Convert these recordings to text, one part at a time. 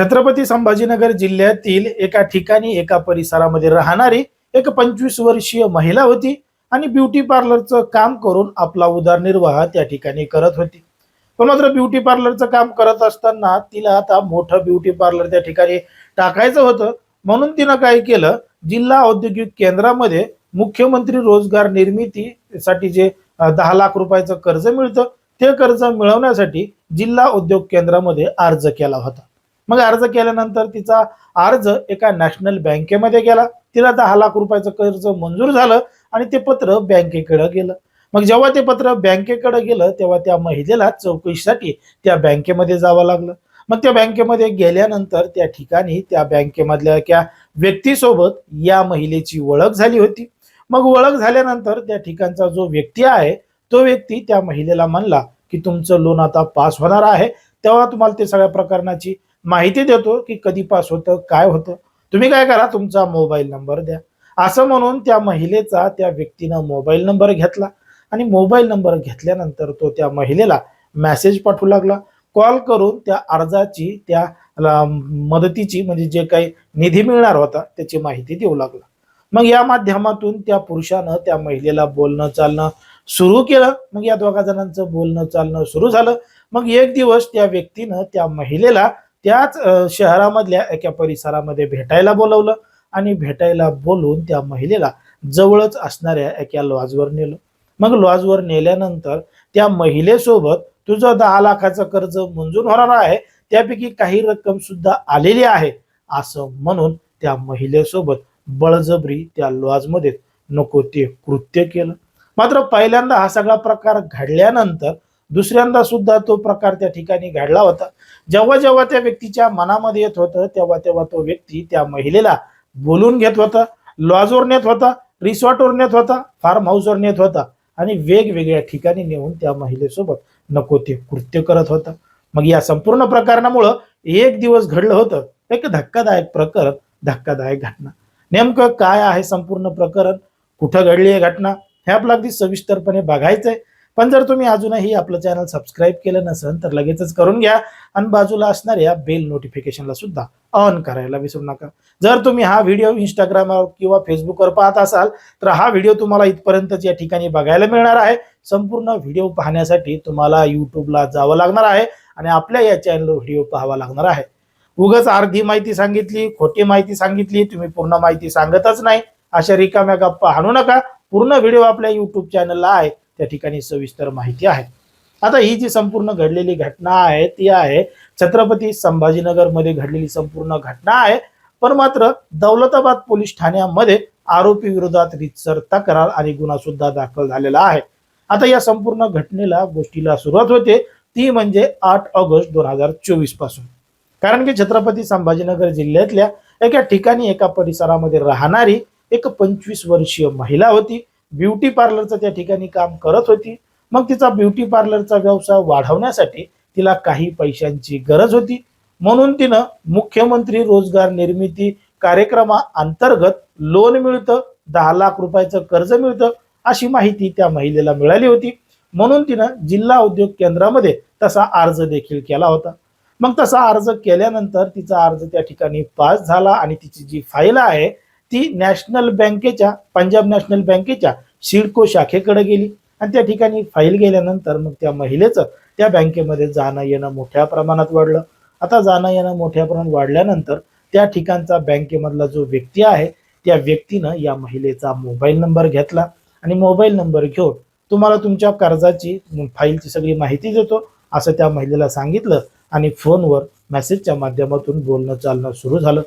छत्रपती संभाजीनगर जिल्ह्यातील एका ठिकाणी एका परिसरामध्ये राहणारी एक पंचवीस वर्षीय महिला होती आणि ब्युटी पार्लरचं काम करून आपला उदरनिर्वाह त्या ठिकाणी करत होती. पण मात्र ब्युटी पार्लरचं काम करत असताना तिला आता मोठं ब्युटी पार्लर त्या ठिकाणी टाकायचं होतं. म्हणून तिनं काय केलं जिल्हा औद्योगिक केंद्रामध्ये मुख्यमंत्री रोजगार निर्मितीसाठी जे दहा लाख रुपयाचं कर्ज मिळतं ते कर्ज मिळवण्यासाठी जिल्हा उद्योग केंद्रामध्ये अर्ज केला होता. मग अर्ज केल्यानंतर तिचा अर्ज एका नॅशनल बँकेमध्ये गेला. तिला दहा लाख रुपयाचं कर्ज मंजूर झालं आणि ते पत्र बँकेकडे गेलं. मग जेव्हा ते पत्र बँकेकडे गेलं तेव्हा त्या महिलेला चौकशीसाठी त्या बँकेमध्ये जावं लागलं. मग त्या बँकेमध्ये गेल्यानंतर त्या ठिकाणी त्या बँकेमधल्या त्या व्यक्तीसोबत या महिलेची ओळख झाली होती. मग ओळख झाल्यानंतर त्या ठिकाणचा जो व्यक्ती आहे तो व्यक्ती त्या महिलेला म्हणला की तुमचं लोन आता पास होणार आहे. तेव्हा तुम्हाला ते सगळ्या प्रकरणाची माहिती देतो की कधी पास होतं काय होतं. तुम्ही काय करा तुमचा मोबाईल नंबर द्या. असं म्हणून त्या महिलेचा त्या व्यक्तीनं मोबाईल नंबर घेतला. आणि मोबाईल नंबर घेतल्यानंतर तो त्या महिलेला मेसेज पाठवू लागला. कॉल करून त्या अर्जाची त्या ला- मदतीची म्हणजे जे काही निधी मिळणार होता त्याची माहिती देऊ लागला. मग या माध्यमातून त्या पुरुषानं त्या महिलेला बोलणं चालणं सुरू केलं. मग या दोघा जणांचं बोलणं चालणं सुरू झालं. मग एक दिवस त्या व्यक्तीनं त्या महिलेला त्याच शहरामधल्या एका परिसरामध्ये भेटायला बोलवलं आणि भेटायला बोलून त्या महिलेला जवळच असणाऱ्या एका लॉजवर नेलं. मग लॉजवर नेल्यानंतर त्या महिलेसोबत तुझं दहा लाखाचं कर्ज मंजूर होणार आहे त्यापैकी काही रक्कम सुद्धा आलेली आहे असं म्हणून त्या महिलेसोबत बळजबरी त्या लॉजमध्ये नको ते कृत्य केलं. मात्र पहिल्यांदा हा सगळा प्रकार घडल्यानंतर दुसऱ्यांदा सुद्धा तो प्रकार त्या ठिकाणी घडला होता. जेव्हा जेव्हा त्या व्यक्तीच्या मनामध्ये येत होतं तेव्हा तेव्हा तो व्यक्ती त्या महिलेला बोलून घेत होता लॉजवर नेत होता रिसॉर्टवर नेत होता फार्म हाऊसवर नेत होता आणि वेगवेगळ्या ठिकाणी नेऊन त्या महिलेसोबत नको ते कृत्य करत होता. मग या संपूर्ण प्रकरणामुळं एक दिवस घडलं होतं एक धक्कादायक प्रकरण धक्कादायक घटना. नेमकं काय आहे संपूर्ण प्रकरण? कुठं घडली आहे घटना? हे आपलं अगदी सविस्तरपणे बघायचंय. पण जर तुम्ही अजूनही आपलं चॅनल सबस्क्राईब केलं नसेल तर लगेचच करून घ्या. आणि बाजूला असणाऱ्या बेल नोटिफिकेशनला सुद्धा ऑन करायला विसरू नका. जर तुम्ही हा व्हिडिओ इंस्टाग्रामवर किंवा फेसबुकवर पाहत असाल तर हा व्हिडिओ तुम्हाला इथपर्यंतच या ठिकाणी बघायला मिळणार आहे. संपूर्ण व्हिडिओ पाहण्यासाठी तुम्हाला यूट्यूबला जावं लागणार आहे आणि आपल्या या चॅनलवर व्हिडिओ पाहावा लागणार आहे. उगाच अर्धी माहिती सांगितली खोटी माहिती सांगितली तुम्ही पूर्ण माहिती सांगतच नाही. अशा रिकाम्या गप्पा हाणू नका. पूर्ण व्हिडिओ आपल्या युट्यूब चॅनलला आहे. त्या ठिकाणी सविस्तर माहिती आहे. आता ही जी संपूर्ण घडलेली घटना आहे ती आहे छत्रपती संभाजीनगरमध्ये घडलेली संपूर्ण घटना आहे. पण मात्र दौलताबाद पोलीस ठाण्यामध्ये आरोपी विरोधात रितसर तक्रार आणि गुन्हा सुद्धा दाखल झालेला आहे. आता या संपूर्ण घटनेला गोष्टीला सुरुवात होते ती म्हणजे आठ ऑगस्ट दोन हजार चोवीसपासून. कारण की छत्रपती संभाजीनगर जिल्ह्यातल्या एका ठिकाणी एका परिसरामध्ये राहणारी एक पंचवीस वर्षीय महिला होती. ब्युटी पार्लरचं त्या ठिकाणी काम करत होती. मग तिचा ब्युटी पार्लरचा व्यवसाय वाढवण्यासाठी तिला काही पैशांची गरज होती. म्हणून तिनं मुख्यमंत्री रोजगार निर्मिती कार्यक्रमाअंतर्गत लोन मिळतं दहा लाख रुपयाचं कर्ज मिळतं अशी माहिती त्या महिलेला मिळाली होती. म्हणून तिनं जिल्हा उद्योग केंद्रामध्ये तसा अर्ज देखील केला होता. मग तसा अर्ज केल्यानंतर तिचा अर्ज त्या ठिकाणी पास झाला आणि तिची जी फाईल आहे ती नॅशनल बँकेच्या पंजाब नॅशनल बँकेच्या सिडको शाखेकडे गेली. आणि त्या ठिकाणी फाईल गेल्यानंतर मग त्या महिलेचं त्या बँकेमध्ये जाणं येणं मोठ्या प्रमाणात वाढलं. आता जाणं येणं मोठ्या प्रमाणात वाढल्यानंतर त्या ठिकाणचा बँकेमधला जो व्यक्ती आहे त्या व्यक्तीनं या महिलेचा मोबाईल नंबर घेतला. आणि मोबाईल नंबर घेऊन तुम्हाला तुमच्या कर्जाची फाईलची सगळी माहिती देतो असं त्या महिलेला सांगितलं. आणि फोनवर मेसेजच्या माध्यमातून बोलणं चालणं सुरू झालं.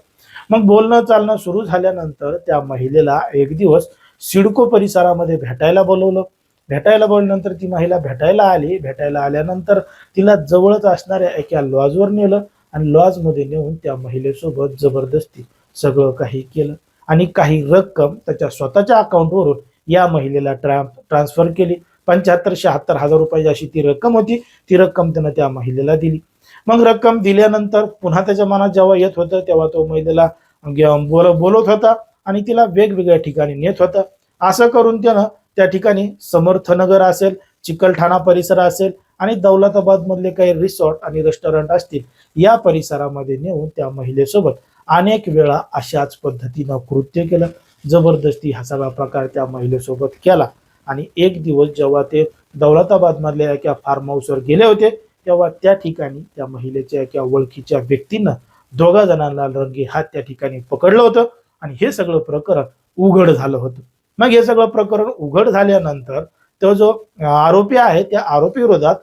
मग बोलणं चालणं सुरू झाल्यानंतर त्या महिलेला एक दिवस सिडको परिसरामध्ये भेटायला बोलवलं. भेटायला बोलल्यानंतर ती महिला भेटायला आली. भेटायला आल्यानंतर तिला जवळच असणाऱ्या एका लॉजवर नेलं आणि लॉजमध्ये नेऊन त्या महिलेसोबत जबरदस्ती सगळं काही केलं. आणि काही रक्कम त्याच्या स्वतःच्या अकाउंटवरून या महिलेला ट्रा ट्रान्सफर केली. पंच्याहत्तर शहात्तर हजार रुपयाची अशी ती रक्कम होती. ती रक्कम त्यानं त्या महिलेला दिली. मग रक्कम दिल्यानंतर पुन्हा त्याच्या मनात जेव्हा येत होतं तेव्हा तो महिलेला बोल बोलत होता आणि तिला वेगवेगळ्या ठिकाणी नेत होता. असं करून त्यानं त्या ठिकाणी समर्थनगर असेल चिकलठाणा परिसर असेल आणि दौलताबाद मधले काही रिसॉर्ट आणि रेस्टॉरंट असतील या परिसरामध्ये नेऊन त्या महिलेसोबत अनेक वेळा अशाच पद्धतीनं कृत्य केलं. जबरदस्ती हा सगळा प्रकार त्या महिलेसोबत केला. आणि एक दिवस जेव्हा ते दौलताबादमधल्या एका फार्म हाऊसवर गेले होते तेव्हा त्या ठिकाणी त्या महिलेच्या एका ओळखीच्या व्यक्तीनं दोघा जणांना रंगे हात त्या ठिकाणी पकडलं होतं आणि हे सगळं प्रकरण उघड झालं होतं. मग हे सगळं प्रकरण उघड झाल्यानंतर तो जो आरोपी आहे त्या आरोपी विरोधात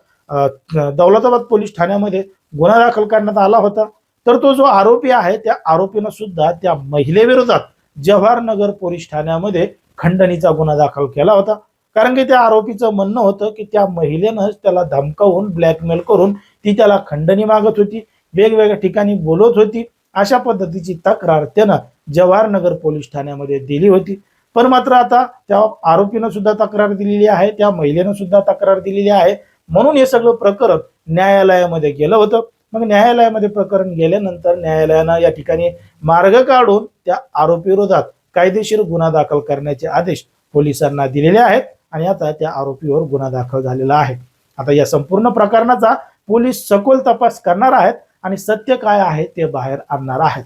दौलताबाद पोलीस ठाण्यामध्ये गुन्हा दाखल करण्यात आला होता. तर तो जो आरोपी आहे त्या आरोपीनं सुद्धा त्या महिलेविरोधात जवाहरनगर पोलीस ठाण्यामध्ये खंडणीचा गुन्हा दाखल केला होता. कारण की त्या आरोपीचं म्हणणं होतं की त्या महिलेनंच त्याला धमकावून ब्लॅकमेल करून ती त्याला खंडणी मागत होती वेगवेगळ्या ठिकाणी बोलत होती. अशा पद्धतीची तक्रार त्यानं जवाहरनगर पोलीस ठाण्यामध्ये दिली होती. पण मात्र आता त्या आरोपीनं सुद्धा तक्रार दिलेली आहे त्या महिलेनं सुद्धा तक्रार दिलेली आहे. म्हणून हे सगळं प्रकरण न्यायालयामध्ये गेलं होतं. मग न्यायालयामध्ये प्रकरण गेल्यानंतर न्यायालयानं या ठिकाणी मार्ग काढून त्या आरोपी विरोधात कायदेशीर गुन्हा दाखल करण्याचे आदेश पोलिसांना दिलेले आहेत. आणि आता त्या आरोपीवर गुन्हा दाखल झालेला आहे. आता या संपूर्ण प्रकरणाचा पोलीस सखोल तपास करणार आहेत आणि सत्य काय आहे ते बाहेर आणणार आहेत.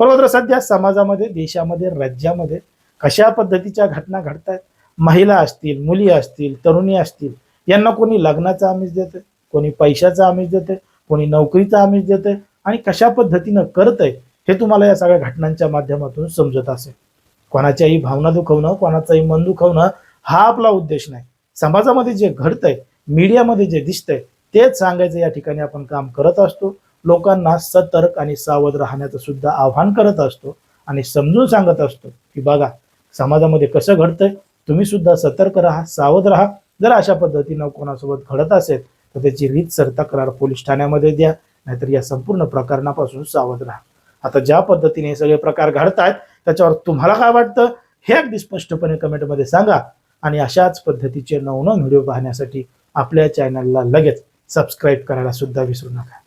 परंतु सध्या समाजामध्ये देशामध्ये राज्यामध्ये कशा पद्धतीच्या घटना घडत आहेत महिला असतील मुली असतील तरुणी असतील यांना कोणी लग्नाचा आमिष देते कोणी पैशाचा आमिष देते कोणी नोकरीचा आमिष देते आणि कशा पद्धतीनं करत आहे हे तुम्हाला या सगळ्या घटनांच्या माध्यमातून समजत असेल. कोणाच्याही भावना दुखवणं कोणाचंही मन दुखवणं हा आपला उद्देश नाही. समाजामध्ये जे घडतंय मीडियामध्ये जे दिसतंय तेच सांगायचं या ठिकाणी आपण काम करत असतो. लोकांना सतर्क आणि सावध राहण्याचं सुद्धा आव्हान करत असतो आणि समजून सांगत असतो की बघा समाजामध्ये कसं घडतंय तुम्ही सुद्धा सतर्क राहा सावध राहा. जर अशा पद्धतीनं कोणासोबत घडत असेल तर त्याची रीतसर तक्रार पोलीस ठाण्यामध्ये द्या नाहीतर या संपूर्ण प्रकरणापासून सावध राहा. आता ज्या पद्धतीने हे सगळे प्रकार घडत आहेत त्याच्यावर तुम्हाला काय वाटतं? हे अगदी स्पष्टपणे कमेंटमध्ये सांगा. आणि अशाच पद्धतीचे नवनवीन व्हिडिओ पाहण्यासाठी आपल्या चॅनलला लगेच सबस्क्राईब करायला सुद्धा विसरू नका.